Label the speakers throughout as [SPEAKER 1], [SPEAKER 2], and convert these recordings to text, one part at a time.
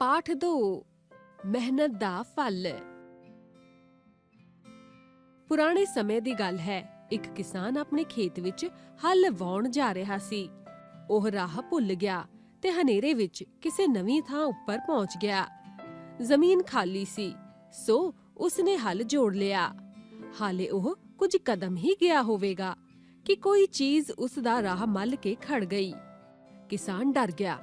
[SPEAKER 1] ਪਾਠ ਦੋ, ਮਿਹਨਤ ਦਾ ਫਲ। ਪੁਰਾਣੇ ਸਮੇਂ ਦੀ ਗੱਲ ਹੈ, ਇੱਕ ਕਿਸਾਨ ਆਪਣੇ ਖੇਤ ਵਿੱਚ ਹਲ ਵਾਉਣ ਜਾ ਰਿਹਾ ਸੀ। ਉਹ ਰਾਹ ਭੁੱਲ ਗਿਆ ਤੇ ਹਨੇਰੇ ਵਿੱਚ ਕਿਸੇ ਨਵੀਂ ਥਾਂ ਉੱਪਰ ਪਹੁੰਚ ਗਿਆ। ਜ਼ਮੀਨ ਖਾਲੀ ਸੀ, ਸੋ ਉਸਨੇ ਹਲ ਜੋੜ ਲਿਆ। ਹਾਲੇ ਉਹ ਕੁਝ ਕਦਮ ਹੀ ਗਿਆ ਹੋਵੇਗਾ ਕਿ ਕੋਈ ਚੀਜ਼ ਉਸ ਦਾ ਰਾਹ ਮੱਲ ਕੇ ਖੜ ਗਈ। ਕਿਸਾਨ ਡਰ ਗਿਆ।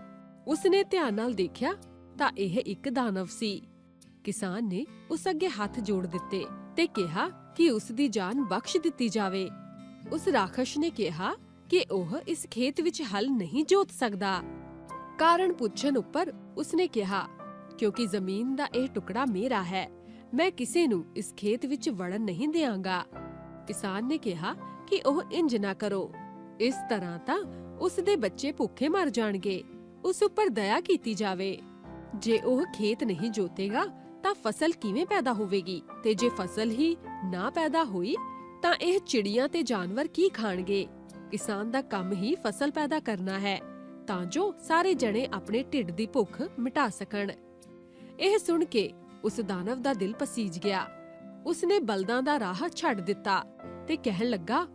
[SPEAKER 1] ਉਸਨੇ ਧਿਆਨ ਨਾਲ ਦੇਖਿਆ ਤਾਂ ਇਹ ਇੱਕ ਦਾਨਵ ਸੀ। ਕਿਸਾਨ ਨੇ ਉਸ ਅੱਗੇ ਹੱਥ ਜੋੜ ਦਿੱਤੇ ਤੇ ਕਿਹਾ ਕਿ ਉਸ ਦੀ ਜਾਨ ਬਖਸ਼ ਦਿੱਤੀ ਜਾਵੇ। ਉਸ ਰਾਖਸ਼ ਨੇ ਕਿਹਾ ਕਿ ਉਹ ਇਸ ਖੇਤ ਵਿੱਚ ਹਲ ਨਹੀਂ ਜੋਤ ਸਕਦਾ। ਕਾਰਨ ਪੁੱਛਣ ਉੱਪਰ ਉਸਨੇ ਕਿਹਾ, ਕਿਉਂਕਿ ਜ਼ਮੀਨ ਦਾ ਇਹ ਟੁਕੜਾ ਮੇਰਾ ਹੈ, ਮੈਂ ਕਿਸੇ ਨੂੰ ਇਸ ਖੇਤ ਵਿੱਚ ਵੜਨ ਨਹੀਂ ਦਿਆਂਗਾ। ਕਿਸਾਨ ਨੇ ਕਿਹਾ ਕਿ ਉਹ ਇੰਜ ਨਾ ਕਰੋ। ਇਸ ਤਰ੍ਹਾਂ ਤਾਂ ਉਸ ਦੇ ਬੱਚੇ ਭੁੱਖੇ ਮਰ ਜਾਣਗੇ। ਉਸ ਉੱਪਰ ਦਇਆ ਕੀਤੀ ਜਾਵੇ। ਜੇ ਉਹ ਖੇਤ ਨਹੀਂ ਜੋਤੇਗਾ ਤਾਂ ਫਸਲ ਕਿਵੇਂ ਪੈਦਾ ਹੋਵੇਗੀ? ਤੇ ਜੇ ਫਸਲ ਹੀ ਨਾ ਪੈਦਾ ਹੋਈ ਤਾਂ ਇਹ ਚਿੜੀਆਂ ਤੇ ਜਾਨਵਰ ਕੀ ਖਾਣਗੇ? ਕਿਸਾਨ ਦਾ ਕੰਮ ਹੀ ਫਸਲ ਪੈਦਾ ਕਰਨਾ ਹੈ ਤਾਂ ਜੋ ਸਾਰੇ ਜਣੇ ਆਪਣੇ ਢਿੱਡ ਦੀ ਭੁੱਖ ਮਿਟਾ ਸਕਣ। ਇਹ ਸੁਣ ਕੇ ਉਸ ਦਾਨਵ ਦਾ ਦਿਲ ਪਸੀਜ ਗਿਆ। ਉਸਨੇ ਬਲਦਾਂ ਦਾ ਰਾਹ ਛੱਡ ਦਿੱਤਾ ਤੇ ਕਹਿਣ ਲੱਗਾ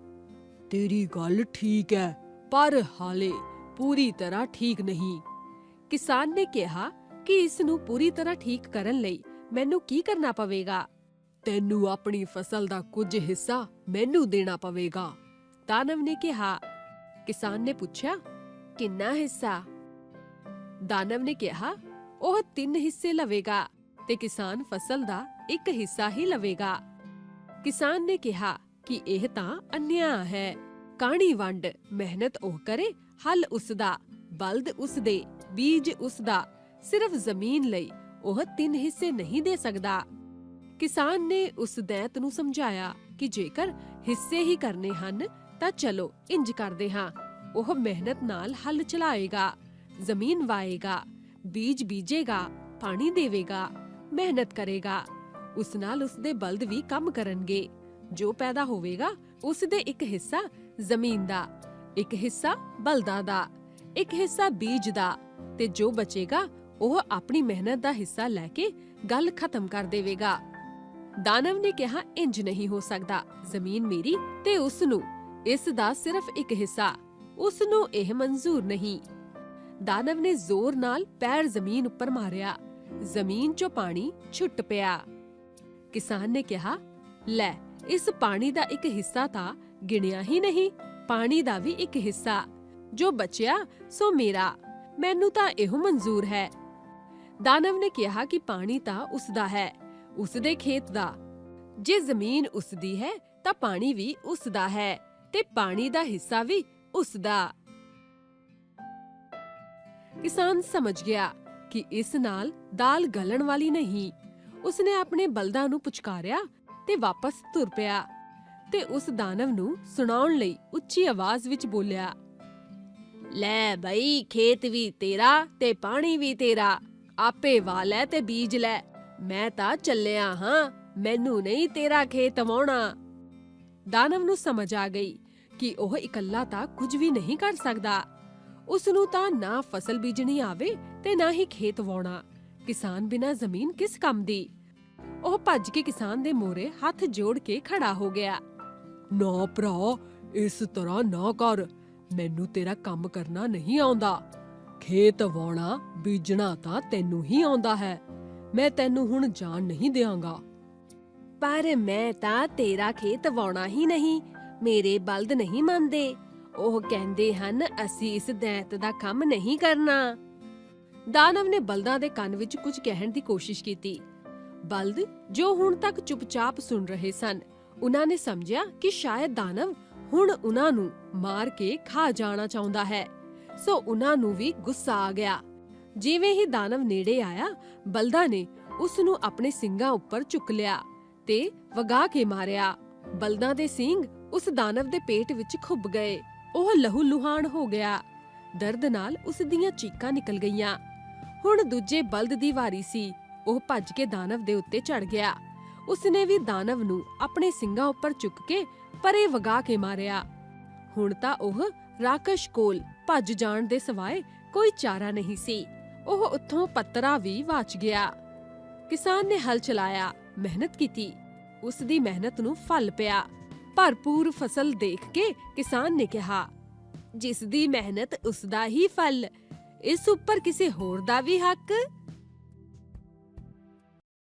[SPEAKER 1] ਤੇਰੀ ਗੱਲ ਠੀਕ ਹੈ ਪਰ ਹਾਲੇ ਪੂਰੀ ਤਰ੍ਹਾਂ ਠੀਕ ਨਹੀਂ। ਕਿਸਾਨ ਨੇ ਕਿਹਾ ਕਿ ਇਸ ਨੂੰ ਪੂਰੀ ਤਰ੍ਹਾਂ ਠੀਕ ਕਰਨ ਲਈ ਮੈਨੂੰ ਕੀ ਕਰਨਾ ਪਵੇਗਾ? ਤੈਨੂੰ ਆਪਣੀ ਫਸਲ ਦਾ ਕੁਝ ਹਿੱਸਾ ਮੈਨੂੰ ਦੇਣਾ ਪਵੇਗਾ। ਦਾਨਵ ਨੇ ਕਿਹਾ, ਕਿਸਾਨ ਨੇ ਪੁੱਛਿਆ, ਕਿੰਨਾ ਹਿੱਸਾ? ਦਾਨਵ ਨੇ ਕਿਹਾ, ਉਹ ਤਿੰਨ ਹਿੱਸੇ ਲਵੇਗਾ ਤੇ ਕਿਸਾਨ ਫਸਲ ਦਾ ਇੱਕ ਹਿੱਸਾ ਹੀ ਲਵੇਗਾ। ਕਿਸਾਨ ਨੇ ਕਿਹਾ ਕਿ ਇਹ ਤਾਂ ਅਨਿਆਂ ਹੈ। ਕਾਣੀ ਵੰਡ, ਮਿਹਨਤ ਉਹ ਕਰੇ, ਹਲ ਉਸ ਦਾ ਬਲਦ ਉਸ ਦੇ ਬੀਜ ਉਸ ਦਾ ਸਿਰਫ ਜ਼ਮੀਨ ਲਈ ਉਹ ਤਿੰਨ ਹਿੱਸੇ ਨਹੀਂ ਦੇ ਸਕਦਾ। ਕਿਸਾਨ ਨੇ ਉਸ ਦੈਂਤ ਨੂੰ ਸਮਝਾਇਆ ਕਿ ਜੇਕਰ ਹਿੱਸੇ ਹੀ ਕਰਨੇ ਹਨ, ਤਾਂ ਚਲੋ, ਇੰਜ ਕਰਦੇ ਹਾਂ। ਉਹ ਮਿਹਨਤ ਨਾਲ ਹਲ ਚਲਾਏਗਾ, ਜ਼ਮੀਨ ਵਾਏਗਾ, ਬੀਜ ਬੀਜੇਗਾ, ਪਾਣੀ ਦੇਵੇਗਾ, ਮਿਹਨਤ ਕਰੇਗਾ। ਉਸ ਨਾਲ ਉਸ ਦੇ ਬਲਦ ਵੀ ਕੰਮ ਕਰਨਗੇ। ਜੋ ਪੈਦਾ ਹੋਵੇਗਾ, ਉਸ ਦੇ ਇੱਕ ਹਿੱਸਾ ਜ਼ਮੀਨ ਦਾ, ਇੱਕ ਹਿੱਸਾ ਬਲਦਾਂ ਦਾ, ਇੱਕ ਹਿੱਸਾ ਬੀਜ ਦਾ ਤੇ ਜੋ ਬਚੇਗਾ ਉਹ ਆਪਣੀ ਮਿਹਨਤ ਦਾ ਹਿੱਸਾ ਲੈ ਕੇ ਗੱਲ ਖਤਮ ਕਰ ਦੇਵੇਗਾ। ਦਾਨਵ ਨੇ ਕਿਹਾ, ਇੰਜ ਨਹੀਂ ਹੋ ਸਕਦਾ। ਜ਼ਮੀਨ ਮੇਰੀ ਤੇ ਉਸ ਨੂੰ। ਇਸ ਦਾ ਸਿਰਫ ਇੱਕ ਹਿੱਸਾ। ਉਸ ਨੂੰ ਇਹ ਮਨਜ਼ੂਰ ਨਹੀਂ। ਦਾਨਵ ਨੇ ਜ਼ੋਰ ਨਾਲ ਪੈਰ ਜ਼ਮੀਨ ਉੱਪਰ ਮਾਰਿਆ। ਜ਼ਮੀਨ 'ਚੋਂ ਪਾਣੀ ਛੁੱਟ ਪਿਆ। ਕਿਸਾਨ ਨੇ ਕਿਹਾ, ਲੈ, ਇਸ ਪਾਣੀ ਦਾ ਇੱਕ ਹਿੱਸਾ ਤਾਂ ਗਿਣਿਆ ਹੀ ਨਹੀਂ। ਪਾਣੀ ਦਾ ਵੀ ਇੱਕ ਹਿੱਸਾ। ਜੋ ਬਚਿਆ, ਸੋ ਮੇਰਾ। ਮੈਨੂੰ ਤਾਂ ਇਹੋ ਮਨਜ਼ੂਰ ਹੈ। ਦਾਨਵ ਨੇ ਕਿਹਾ ਕਿ ਪਾਣੀ ਤਾਂ ਉਸ ਦਾ ਹੈ ਉਸ ਦੇ ਖੇਤ ਦਾ। ਜੇ ਜ਼ਮੀਨ ਉਸ ਦੀ ਹੈ, ਤਾਂ ਪਾਣੀ ਵੀ ਉਸ ਦਾ ਹੈ ਤੇ ਪਾਣੀ ਦਾ ਹਿੱਸਾ ਵੀ ਉਸ ਦਾ ਕਿਸਾਨ ਸਮਝ ਗਿਆ ਕਿ ਇਸ ਨਾਲ ਦਾਲ ਗਲਣ ਵਾਲੀ ਨਹੀਂ। ਉਸਨੇ ਆਪਣੇ ਬਲਦਾਂ ਨੂੰ ਪੁਚਕਾਰਿਆ ਤੇ ਵਾਪਸ ਤੁਰ ਪਿਆ ਤੇ ਉਸ ਦਾਨਵ ਨੂੰ ਸੁਣਾਉਣ ਲਈ ਉੱਚੀ ਆਵਾਜ਼ ਵਿੱਚ ਬੋਲਿਆ, ਲੈ ਬਈ, ਖੇਤ ਵੀ ਤੇਰਾ ਤੇ ਪਾਣੀ ਵੀ ਤੇਰਾ। ਆਪੇ ਵਾ ਲੈ ਤੇ ਬੀਜ ਲੈ। ਮੈਂ ਤਾਂ ਚੱਲਿਆ ਹਾਂ, ਮੈਨੂੰ ਨਹੀਂ ਤੇਰਾ ਖੇਤ ਵਾਉਣਾ ਦਾਨਵ ਨੂੰ ਸਮਝ ਆ ਗਈ ਕਿ ਉਹ ਇਕੱਲਾ ਤਾਂ ਕੁਝ ਵੀ ਨਹੀਂ ਕਰ ਸਕਦਾ। ਉਸ ਨੂੰ ਤਾਂ ਨਾ ਫਸਲ ਬੀਜਣੀ ਆਵੇ ਤੇ ਨਾ ਹੀ ਖੇਤ ਵਾਉਣਾ। ਕਿਸਾਨ ਬਿਨਾ ਜ਼ਮੀਨ ਕਿਸ ਕੰਮ ਦੀ? ਉਹ ਭੱਜ ਕੇ ਕਿਸਾਨ ਦੇ ਮੋਰੇ ਹੱਥ ਜੋੜ ਕੇ ਖੜਾ ਹੋ ਗਿਆ। ਨਾ ਭਰਾ, ਇਸ ਤਰ੍ਹਾਂ ਨਾ ਕਰ। ਮੈਨੂੰ ਤੇਰਾ ਕੰਮ ਕਰਨਾ ਨਹੀਂ ਆਉਂਦਾ। ਖੇਤ ਵਾਉਣਾ ਬੀਜਣਾ ਤਾਂ ਤੈਨੂੰ ਹੀ ਆਉਂਦਾ ਹੈ। ਮੈਂ ਤੈਨੂੰ ਹੁਣ ਜਾਣ ਨਹੀਂ ਦਿਆਂਗਾ। ਪਰ ਮੈਂ ਤਾਂ ਤੇਰਾ ਖੇਤ ਵਾਉਣਾ ਹੀ ਨਹੀਂ, ਮੇਰੇ ਬਲਦ ਨਹੀਂ ਮੰਨਦੇ। ਉਹ ਕਹਿੰਦੇ ਹਨ, ਅਸੀਂ ਇਸ ਦੈਂਤ ਦਾ ਕੰਮ ਨਹੀਂ ਕਰਨਾ। ਦਾਨਵ ਨੇ ਬਲਦਾਂ ਦੇ ਕੰਨ ਵਿੱਚ ਕੁਝ ਕਹਿਣ ਦੀ ਕੋਸ਼ਿਸ਼ ਕੀਤੀ। ਬਲਦ, ਜੋ ਹੁਣ ਤੱਕ ਚੁੱਪਚਾਪ ਸੁਣ ਰਹੇ ਸਨ, ਉਹਨਾਂ ਨੇ ਸਮਝਿਆ ਕਿ ਸ਼ਾਇਦ ਦਾਨਵ ਹੁਣ ਉਹਨਾਂ ਨੂੰ ਮਾਰ ਕੇ ਖਾ ਜਾਣਾ ਚਾਹੁੰਦਾ ਹੈ। ਸੋ ਉਹਨਾਂ ਨੂੰ ਵੀ ਗੁੱਸਾ ਆ ਗਿਆ। ਜਿਵੇਂ ਹੀ ਦਾਨਵ ਨੇੜੇ ਆਇਆ, ਬਲਦਾ ਨੇ ਉਸ ਨੂੰ ਆਪਣੇ ਸਿੰਗਾਂ ਉੱਪਰ ਚੁੱਕ ਲਿਆ ਤੇ ਵਗਾ ਕੇ ਮਾਰਿਆ। ਬਲਦਾਂ ਦੇ ਸਿੰਗ ਉਸ ਦਾਨਵ ਦੇ ਪੇਟ ਵਿੱਚ ਖੁੱਭ ਗਏ। ਉਹ ਲਹੂ ਲੁਹਾਨ ਹੋ ਗਿਆ। ਦਰਦ ਨਾਲ ਉਸ ਦੀਆਂ ਚੀਕਾਂ ਨਿਕਲ ਗਈਆਂ। ਹੁਣ ਦੂਜੇ ਬਲਦ ਦੀ ਵਾਰੀ ਸੀ। ਉਹ ਭੱਜ ਕੇ ਦਾਨਵ ਦੇ ਉੱਤੇ ਚੜ ਗਿਆ। ਉਸਨੇ ਵੀ ਦਾਨਵ ਨੂੰ ਆਪਣੇ ਸਿੰਘਾਂ ਉੱਪਰ ਚੁੱਕ ਕੇ ਪਰੇ ਵਗਾ ਕੇ ਮਾਰਿਆ। ਹੁਣ ਤਾਂ ਉਹ ਰਾਕਸ਼ ਕੋਲ ਭੱਜ ਜਾਣ ਦੇ ਸਿਵਾਏ ਕੋਈ ਚਾਰਾ ਨਹੀਂ ਸੀ। ਉਹ ਉੱਥੋਂ ਪੱਤਰਾ ਵੀ ਵਾਚ ਗਿਆ। ਕਿਸਾਨ ਨੇ ਹਲ ਚਲਾਇਆ, ਮਿਹਨਤ ਕੀਤੀ। ਉਸ ਦੀ ਮਿਹਨਤ ਨੂੰ ਫਲ ਪਿਆ। ਭਰਪੂਰ ਫਸਲ ਦੇਖ ਕੇ ਕਿਸਾਨ ਨੇ ਕਿਹਾ, ਜਿਸ ਦੀ ਮਿਹਨਤ ਉਸ ਦਾ ਹੀ ਫਲ। ਇਸ ਉੱਪਰ ਕਿਸੇ ਹੋਰ ਦਾ ਵੀ ਹੱਕ?